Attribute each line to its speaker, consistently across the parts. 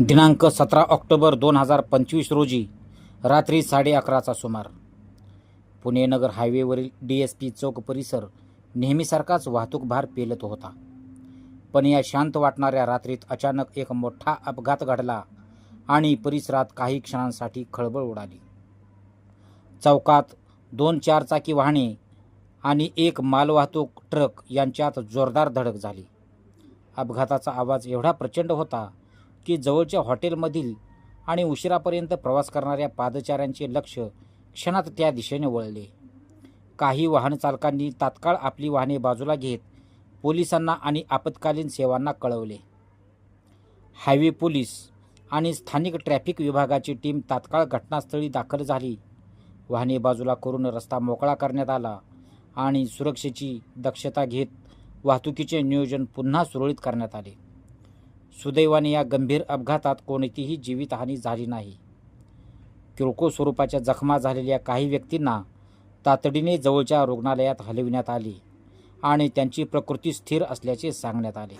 Speaker 1: दिनांक सतरा ऑक्टोबर दोन हजार पंचवीस रोजी रात्री साडे अकराचा सुमार. पुणे नगर हायवेवरील डी एस पी चौक परिसर नेहमीसारखाच वाहतूक भार पेलत होता. पण या शांत वाटणाऱ्या रात्रीत अचानक एक मोठा अपघात घडला आणि परिसरात काही क्षणांसाठी खळबळ उडाली. चौकात दोन चारचाकी वाहने आणि एक मालवाहतूक ट्रक यांच्यात जोरदार धडक झाली. अपघाताचा आवाज एवढा प्रचंड होता की जवळच्या हॉटेलमधील आणि उशिरापर्यंत प्रवास करणाऱ्या पादचाऱ्यांचे लक्ष क्षणात त्या दिशेने वळले. काही वाहन चालकांनी तात्काळ आपली वाहने बाजूला घेत पोलिसांना आणि आपत्कालीन सेवांना कळवले. हायवे पोलीस आणि स्थानिक ट्रॅफिक विभागाची टीम तात्काळ घटनास्थळी दाखल झाली. वाहने बाजूला करून रस्ता मोकळा करण्यात आला आणि सुरक्षेची दक्षता घेत वाहतुकीचे नियोजन पुन्हा सुरळीत करण्यात आले. सुदैवाने या गंभीर अपघातात कोणतीही जीवितहानी झाली नाही. किरकोळ स्वरूपाच्या जखमा झालेल्या काही व्यक्तींना तातडीने जवळच्या रुग्णालयात हलविण्यात आली आणि त्यांची प्रकृती स्थिर असल्याचे सांगण्यात आले.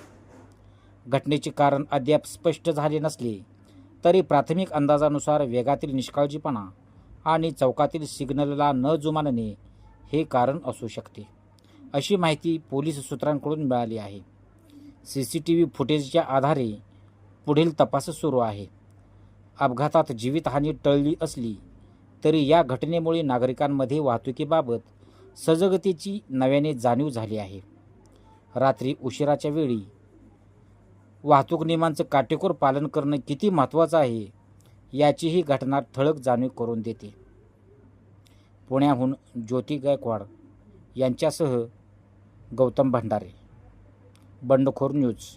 Speaker 1: घटनेचे कारण अद्याप स्पष्ट झाले नसले तरी प्राथमिक अंदाजानुसार वेगातील निष्काळजीपणा आणि चौकातील सिग्नलला न जुमानणे हे कारण असू शकते अशी माहिती पोलीस सूत्रांकडून मिळाली आहे. सी सी टी व्ही फुटेजच्या आधारे पुढील तपास सुरू आहे. अपघातात जीवितहानी टळली असली तरी या घटनेमुळे नागरिकांमध्ये वाहतुकीबाबत सजगतेची नव्याने जाणीव झाली आहे. रात्री उशिराच्या वेळी वाहतूक नियमांचं काटेकोर पालन करणं किती महत्त्वाचं आहे याची ही घटना ठळक जाणीव करून देते. पुण्याहून ज्योती गायकवाड यांच्यासह गौतम भंडारे. बंडखोर न्यूज.